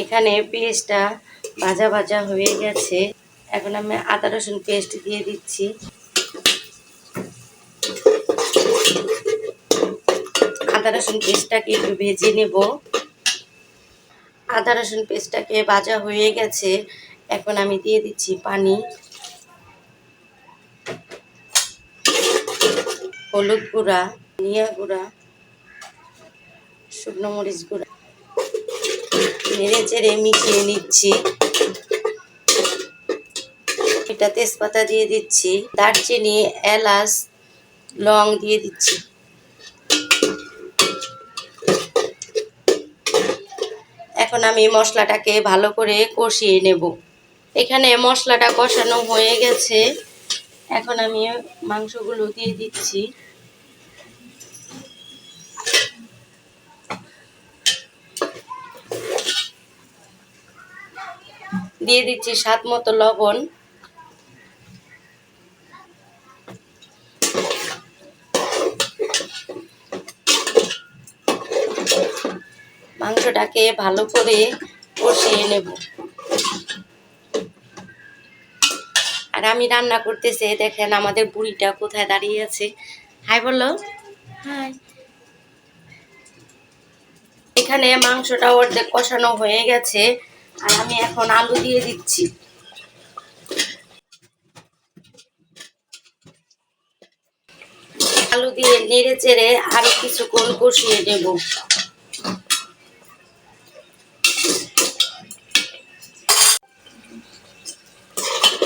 এখানে পেস্টটা ভাজা ভাজা হয়ে গেছে। এখন আমি আদা রসুন পেস্ট দিয়ে দিচ্ছি। আদা রসুন পেস্টটাকে একটু ভেজে নেব। আদা রসুন পেস্টটাকে ভাজা হয়ে গেছে। এখন আমি দিয়ে দিচ্ছি পানি। হলুদ গুঁড়া, ধনিয়া গুঁড়া, শুকনো মরিচ গুঁড়া। নেড়ে চেড়ে মিশিয়ে নিচ্ছি। এটা তেজপাতা দিয়ে দিচ্ছি। দারচিনি, এলাচ, লং দিয়ে দিচ্ছি। এখন আমি মশলাটাকে ভালো করে কষিয়ে নেব। এখানে মশলাটা কষানো হয়ে গেছে। এখন আমি মাংসগুলো দিয়ে দিচ্ছি। দিয়ে দিচ্ছি স্বাদ মতো লবণ। মাংসটাকে ভালো করে কষিয়ে নেব। আর আমি রান্না করতেছে দেখেন আমাদের বুড়িটা কোথায় দাঁড়িয়ে আছে। হাই বলো। হাই। এখানে মাংসটা অর্ধেক কষানো হয়ে গেছে। আর আমি এখন আলু দিয়ে দিচ্ছি। আলু দিয়ে নেড়ে চেড়ে আরও কিছুক্ষণ কষিয়ে নেব।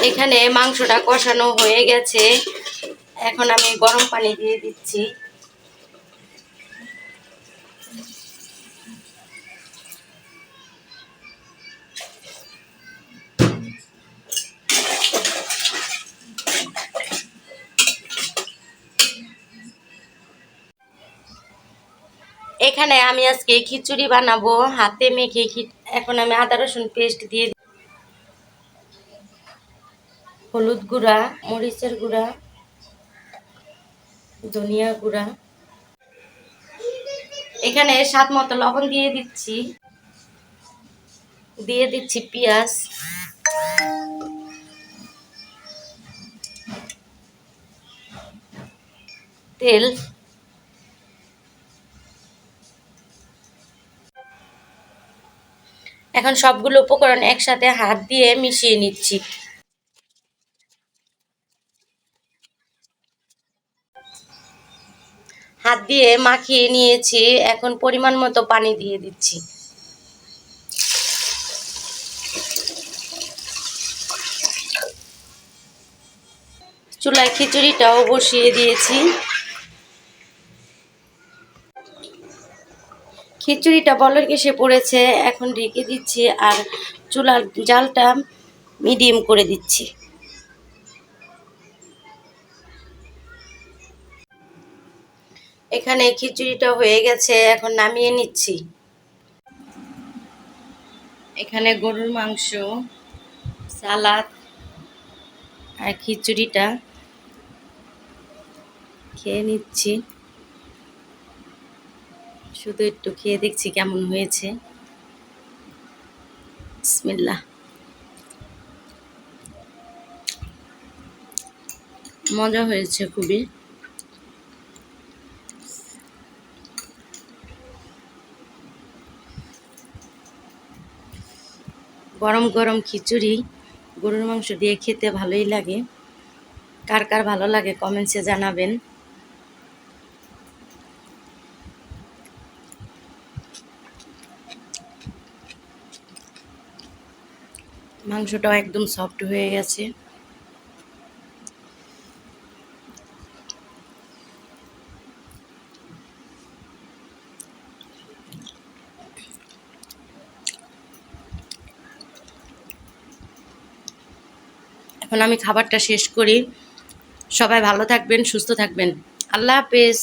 এখানে মাংসটা কষানো হয়ে গেছে। এখন আমি গরম পানি দিয়ে দিচ্ছি। এখানে আমি আজকে খিচুড়ি বানাবো, হাতে মেখে এখন আমি আদা, রসুন পেস্ট দিয়ে হলুদ গুঁড়া, মরিচের গুঁড়া, ধনিয়া গুঁড়া। এখানে স্বাদ মতো লবণ দিয়ে দিচ্ছি। দিয়ে দিচ্ছি পেঁয়াজ। তেল। এখন সবগুলো উপকরণ একসাথে হাত দিয়ে মিশিয়ে নিচ্ছি। হাত দিয়ে মাখিয়ে নিয়েছি, এখন পরিমাণ মতো পানি দিয়ে দিচ্ছি। চুলায় খিচুড়িটাও বসিয়ে দিয়েছি। খিচুড়িটা বলর কেসে পড়েছে, এখন ঢেকে দিচ্ছি আর চুলার জালটা মিডিয়াম করে দিচ্ছি। এখানে খিচুড়িটা হয়ে গেছে, এখন নামিয়ে নিচ্ছি। এখানে গরুর মাংস, সালাদ আর খিচুড়িটা খেয়ে নিচ্ছি। শুধু একটু খেয়ে দেখছি কেমন হয়েছে। মজা হয়েছে খুবই। গরম গরম খিচুড়ি, গরুর মাংস দিয়ে খেতে ভালোই লাগে। কার কার ভালো লাগে কমেন্টসে জানাবেন। মাংসটাও একদম সফট হয়ে গেছে। এখন আমি খাবারটা শেষ করি। সবাই ভালো থাকবেন, সুস্থ থাকবেন। আল্লাহ হাফেজ।